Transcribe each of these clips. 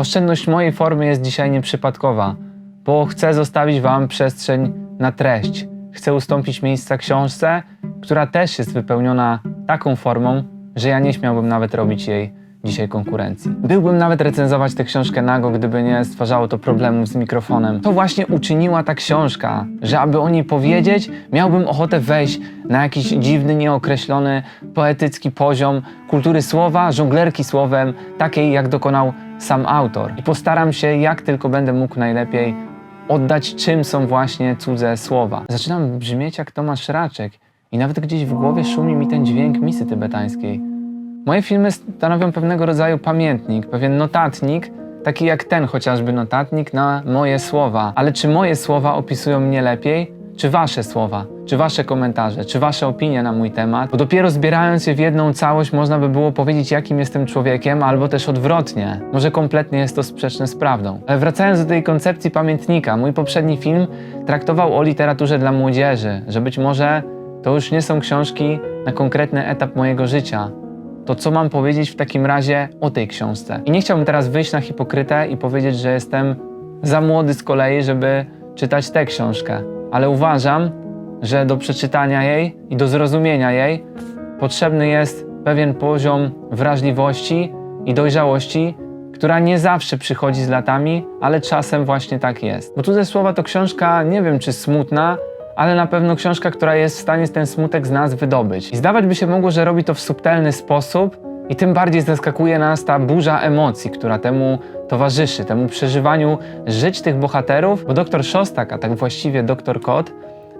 Oszczędność mojej formy jest dzisiaj nieprzypadkowa, bo chcę zostawić Wam przestrzeń na treść. Chcę ustąpić miejsca książce, która też jest wypełniona taką formą, że ja nie śmiałbym nawet robić jej dzisiaj konkurencji. Byłbym nawet recenzować tę książkę nago, gdyby nie stwarzało to problemów z mikrofonem. To właśnie uczyniła ta książka, że aby o niej powiedzieć, miałbym ochotę wejść na jakiś dziwny, nieokreślony, poetycki poziom kultury słowa, żonglerki słowem, takiej jak dokonał sam autor. I postaram się, jak tylko będę mógł najlepiej, oddać czym są właśnie cudze słowa. Zaczynam brzmieć jak Tomasz Raczek i nawet gdzieś w głowie szumi mi ten dźwięk misy tybetańskiej. Moje filmy stanowią pewnego rodzaju pamiętnik, pewien notatnik, taki jak ten chociażby notatnik na moje słowa. Ale czy moje słowa opisują mnie lepiej? Czy wasze słowa? Czy wasze komentarze? Czy wasze opinie na mój temat? Bo dopiero zbierając je w jedną całość można by było powiedzieć, jakim jestem człowiekiem, albo też odwrotnie. Może kompletnie jest to sprzeczne z prawdą. Ale wracając do tej koncepcji pamiętnika, mój poprzedni film traktował o literaturze dla młodzieży, że być może to już nie są książki na konkretny etap mojego życia, to co mam powiedzieć w takim razie o tej książce? I nie chciałbym teraz wyjść na hipokrytę i powiedzieć, że jestem za młody z kolei, żeby czytać tę książkę, ale uważam, że do przeczytania jej i do zrozumienia jej potrzebny jest pewien poziom wrażliwości i dojrzałości, która nie zawsze przychodzi z latami, ale czasem właśnie tak jest. Bo cudze słowa to książka, nie wiem czy smutna, ale na pewno książka, która jest w stanie ten smutek z nas wydobyć. I zdawać by się mogło, że robi to w subtelny sposób i tym bardziej zaskakuje nas ta burza emocji, która temu towarzyszy, temu przeżywaniu żyć tych bohaterów, bo doktor Szostak, a tak właściwie doktor Kot,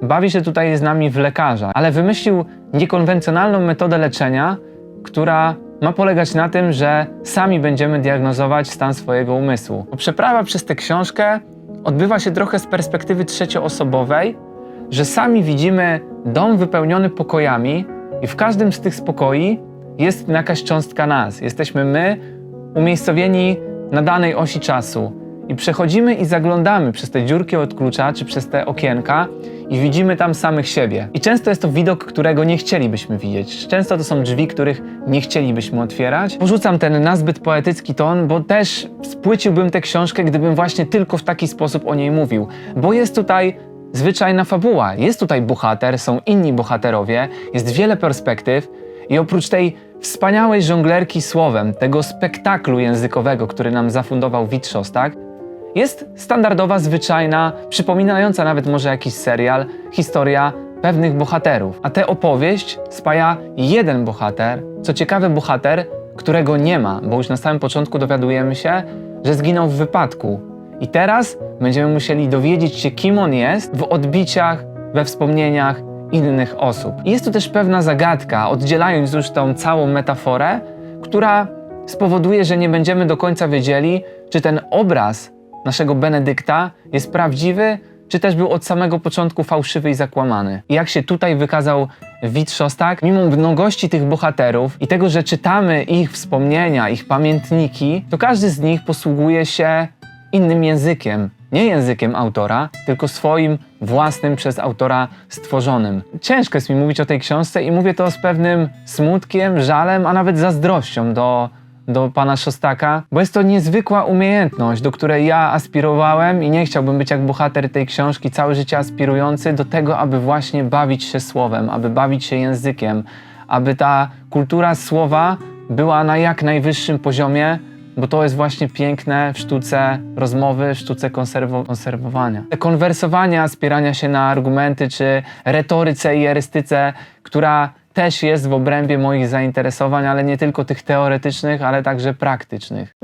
bawi się tutaj z nami w lekarza, ale wymyślił niekonwencjonalną metodę leczenia, która ma polegać na tym, że sami będziemy diagnozować stan swojego umysłu. Przeprawa przez tę książkę odbywa się trochę z perspektywy trzecioosobowej, że sami widzimy dom wypełniony pokojami i w każdym z tych spokoi jest jakaś cząstka nas. Jesteśmy my umiejscowieni na danej osi czasu. I przechodzimy i zaglądamy przez te dziurki od klucza, czy przez te okienka i widzimy tam samych siebie. I często jest to widok, którego nie chcielibyśmy widzieć. Często to są drzwi, których nie chcielibyśmy otwierać. Porzucam ten nazbyt poetycki ton, bo też spłyciłbym tę książkę, gdybym właśnie tylko w taki sposób o niej mówił. Bo jest tutaj zwyczajna fabuła. Jest tutaj bohater, są inni bohaterowie, jest wiele perspektyw i oprócz tej wspaniałej żonglerki słowem, tego spektaklu językowego, który nam zafundował Wit Szostak, jest standardowa, zwyczajna, przypominająca nawet może jakiś serial, historia pewnych bohaterów. A tę opowieść spaja jeden bohater, co ciekawe bohater, którego nie ma, bo już na samym początku dowiadujemy się, że zginął w wypadku. I teraz będziemy musieli dowiedzieć się, kim on jest w odbiciach, we wspomnieniach innych osób. Jest tu też pewna zagadka, oddzielając już tą całą metaforę, która spowoduje, że nie będziemy do końca wiedzieli, czy ten obraz naszego Benedykta jest prawdziwy, czy też był od samego początku fałszywy i zakłamany. I jak się tutaj wykazał Wit Szostak, mimo mnogości tych bohaterów i tego, że czytamy ich wspomnienia, ich pamiętniki, to każdy z nich posługuje się innym językiem. Nie językiem autora, tylko swoim własnym przez autora stworzonym. Ciężko jest mi mówić o tej książce i mówię to z pewnym smutkiem, żalem, a nawet zazdrością do, do pana Szostaka, bo jest to niezwykła umiejętność, do której ja aspirowałem i nie chciałbym być jak bohater tej książki, całe życie aspirujący do tego, aby właśnie bawić się słowem, aby bawić się językiem, aby ta kultura słowa była na jak najwyższym poziomie, bo to jest właśnie piękne w sztuce rozmowy, w sztuce konserwo- konserwowania. Te konwersowania, spierania się na argumenty, czy retoryce i erystyce, która też jest w obrębie moich zainteresowań, ale nie tylko tych teoretycznych, ale także praktycznych.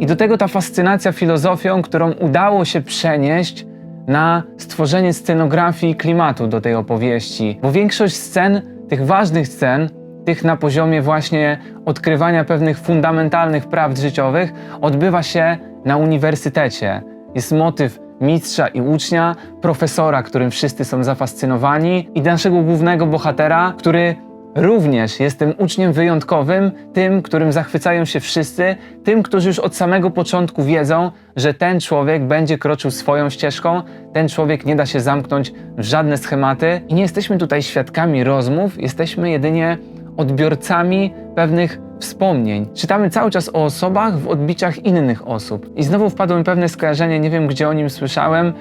I do tego ta fascynacja filozofią, którą udało się przenieść na stworzenie scenografii i klimatu do tej opowieści. Bo większość scen, tych ważnych scen, tych na poziomie właśnie odkrywania pewnych fundamentalnych prawd życiowych, odbywa się na uniwersytecie. Jest motyw mistrza i ucznia, profesora, którym wszyscy są zafascynowani, i naszego głównego bohatera, który również jest tym uczniem wyjątkowym, tym, którym zachwycają się wszyscy, tym, którzy już od samego początku wiedzą, że ten człowiek będzie kroczył swoją ścieżką, ten człowiek nie da się zamknąć w żadne schematy i nie jesteśmy tutaj świadkami rozmów, jesteśmy jedynie odbiorcami pewnych wspomnień. Czytamy cały czas o osobach w odbiciach innych osób. I znowu wpadło mi pewne skojarzenie, nie wiem gdzie o nim słyszałem,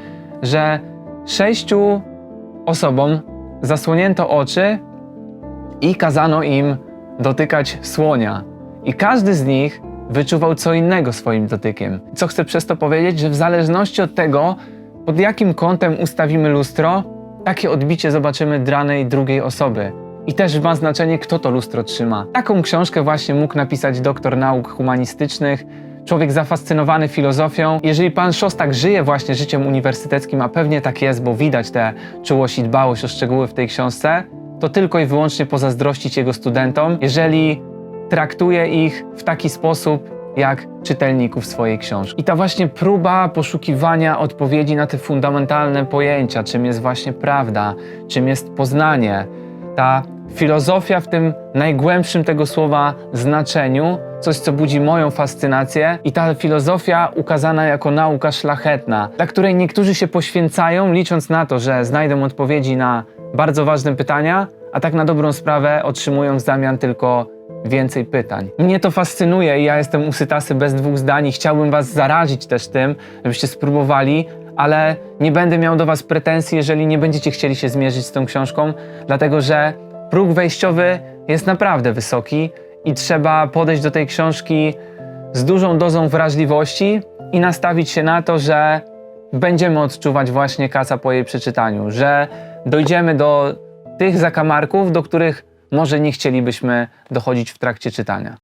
że sześciu osobom zasłonięto oczy i kazano im dotykać słonia. I każdy z nich wyczuwał co innego swoim dotykiem. Co chcę przez to powiedzieć, że w zależności od tego, pod jakim kątem ustawimy lustro, takie odbicie zobaczymy danej drugiej osoby. I też ma znaczenie, kto to lustro trzyma. Taką książkę właśnie mógł napisać doktor nauk humanistycznych, człowiek zafascynowany filozofią. Jeżeli pan Szostak żyje właśnie życiem uniwersyteckim, a pewnie tak jest, bo widać tę czułość i dbałość o szczegóły w tej książce, to tylko i wyłącznie pozazdrościć jego studentom, jeżeli traktuje ich w taki sposób, jak czytelników swojej książki. I ta właśnie próba poszukiwania odpowiedzi na te fundamentalne pojęcia, czym jest właśnie prawda, czym jest poznanie, ta filozofia w tym najgłębszym tego słowa znaczeniu, coś co budzi moją fascynację i ta filozofia ukazana jako nauka szlachetna, dla której niektórzy się poświęcają, licząc na to, że znajdą odpowiedzi na bardzo ważne pytania, a tak na dobrą sprawę otrzymują w zamian tylko więcej pytań. Mnie to fascynuje i ja jestem usytasy bez dwóch zdań i chciałbym was zarazić też tym, żebyście spróbowali, ale nie będę miał do was pretensji, jeżeli nie będziecie chcieli się zmierzyć z tą książką, dlatego że próg wejściowy jest naprawdę wysoki i trzeba podejść do tej książki z dużą dozą wrażliwości i nastawić się na to, że będziemy odczuwać właśnie kaca po jej przeczytaniu, że dojdziemy do tych zakamarków, do których może nie chcielibyśmy dochodzić w trakcie czytania.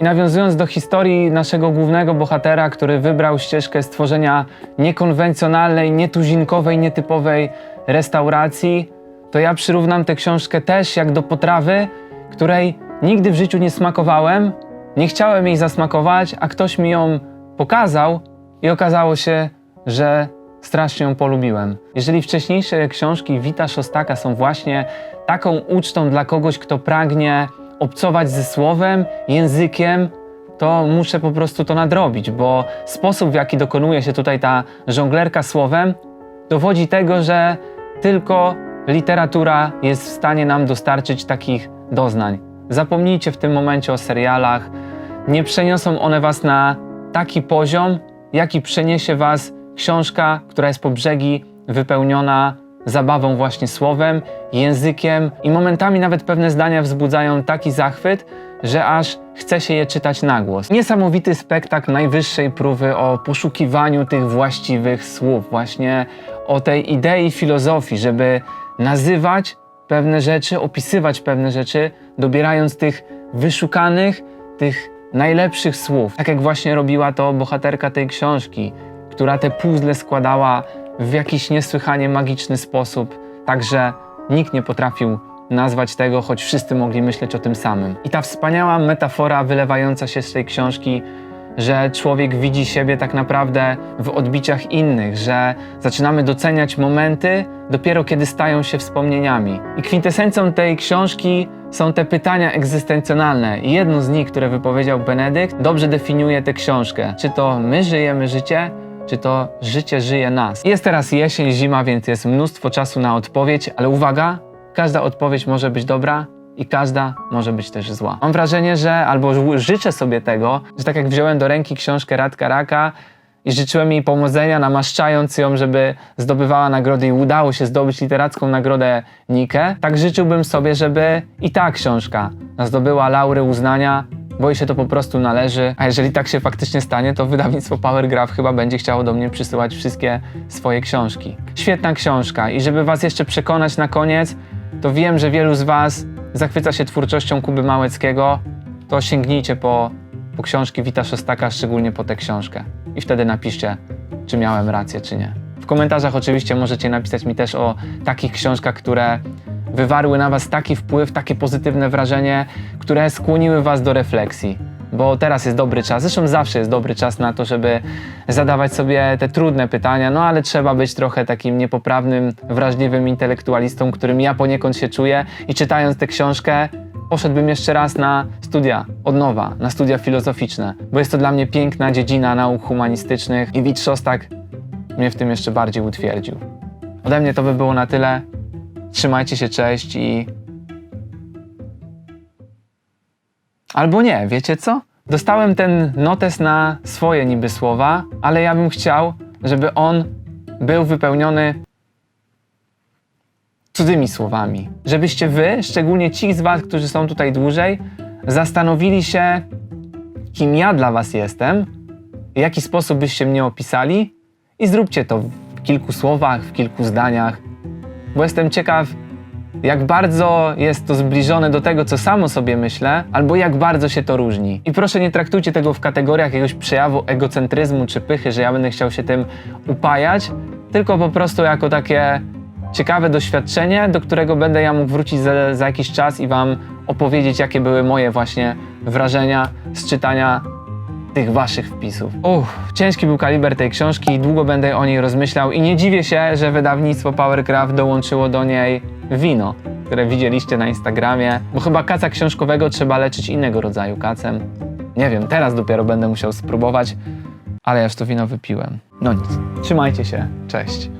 I nawiązując do historii naszego głównego bohatera, który wybrał ścieżkę stworzenia niekonwencjonalnej, nietuzinkowej, nietypowej restauracji, to ja przyrównam tę książkę też jak do potrawy, której nigdy w życiu nie smakowałem, nie chciałem jej zasmakować, a ktoś mi ją pokazał i okazało się, że strasznie ją polubiłem. Jeżeli wcześniejsze książki Wita Szostaka są właśnie taką ucztą dla kogoś, kto pragnie obcować ze słowem, językiem, to muszę po prostu to nadrobić, bo sposób, w jaki dokonuje się tutaj ta żonglerka słowem, dowodzi tego, że tylko literatura jest w stanie nam dostarczyć takich doznań. Zapomnijcie w tym momencie o serialach. Nie przeniosą one was na taki poziom, jaki przeniesie was książka, która jest po brzegi wypełniona zabawą właśnie słowem, językiem i momentami nawet pewne zdania wzbudzają taki zachwyt, że aż chce się je czytać na głos. Niesamowity spektakl najwyższej próby o poszukiwaniu tych właściwych słów, właśnie o tej idei filozofii, żeby nazywać pewne rzeczy, opisywać pewne rzeczy, dobierając tych wyszukanych, tych najlepszych słów. Tak jak właśnie robiła to bohaterka tej książki, która te puzzle składała w jakiś niesłychanie magiczny sposób, tak że nikt nie potrafił nazwać tego, choć wszyscy mogli myśleć o tym samym. I ta wspaniała metafora wylewająca się z tej książki, że człowiek widzi siebie tak naprawdę w odbiciach innych, że zaczynamy doceniać momenty dopiero kiedy stają się wspomnieniami. I kwintesencją tej książki są te pytania egzystencjonalne. I jedno z nich, które wypowiedział Benedykt, dobrze definiuje tę książkę. Czy to my żyjemy życie, czy to życie żyje nas. Jest teraz jesień, zima, więc jest mnóstwo czasu na odpowiedź, ale uwaga, każda odpowiedź może być dobra i każda może być też zła. Mam wrażenie, że albo życzę sobie tego, że tak jak wziąłem do ręki książkę Radka Raka i życzyłem jej pomodzenia, namaszczając ją, żeby zdobywała nagrody i udało się zdobyć literacką nagrodę Nikę, tak życzyłbym sobie, żeby i ta książka zdobyła laury uznania bo jej się to po prostu należy. A jeżeli tak się faktycznie stanie, to wydawnictwo Powergraph chyba będzie chciało do mnie przysyłać wszystkie swoje książki. Świetna książka i żeby was jeszcze przekonać na koniec, to wiem, że wielu z was zachwyca się twórczością Kuby Małeckiego, to sięgnijcie po, po książki Wita Szostaka, szczególnie po tę książkę. I wtedy napiszcie, czy miałem rację, czy nie. W komentarzach oczywiście możecie napisać mi też o takich książkach, które wywarły na Was taki wpływ, takie pozytywne wrażenie, które skłoniły Was do refleksji. Bo teraz jest dobry czas, zresztą zawsze jest dobry czas na to, żeby zadawać sobie te trudne pytania, no ale trzeba być trochę takim niepoprawnym, wrażliwym intelektualistą, którym ja poniekąd się czuję. I czytając tę książkę poszedłbym jeszcze raz na studia, od nowa, na studia filozoficzne, bo jest to dla mnie piękna dziedzina nauk humanistycznych. I Wit Szostak mnie w tym jeszcze bardziej utwierdził. Ode mnie to by było na tyle. Trzymajcie się, cześć i Albo nie, wiecie co? Dostałem ten notes na swoje niby słowa, ale ja bym chciał, żeby on był wypełniony cudzymi słowami. Żebyście wy, szczególnie ci z was, którzy są tutaj dłużej, zastanowili się, kim ja dla was jestem, w jaki sposób byście mnie opisali i zróbcie to w kilku słowach, w kilku zdaniach, bo jestem ciekaw, jak bardzo jest to zbliżone do tego, co samo sobie myślę, albo jak bardzo się to różni. I proszę nie traktujcie tego w kategoriach jakiegoś przejawu egocentryzmu czy pychy, że ja będę chciał się tym upajać, tylko po prostu jako takie ciekawe doświadczenie, do którego będę ja mógł wrócić za, za jakiś czas i wam opowiedzieć, jakie były moje właśnie wrażenia z czytania tych waszych wpisów. Uff, ciężki był kaliber tej książki i długo będę o niej rozmyślał i nie dziwię się, że wydawnictwo Powercraft dołączyło do niej wino, które widzieliście na Instagramie, bo chyba kaca książkowego trzeba leczyć innego rodzaju kacem. Nie wiem, teraz dopiero będę musiał spróbować, ale ja już to wino wypiłem. No nic, trzymajcie się, cześć.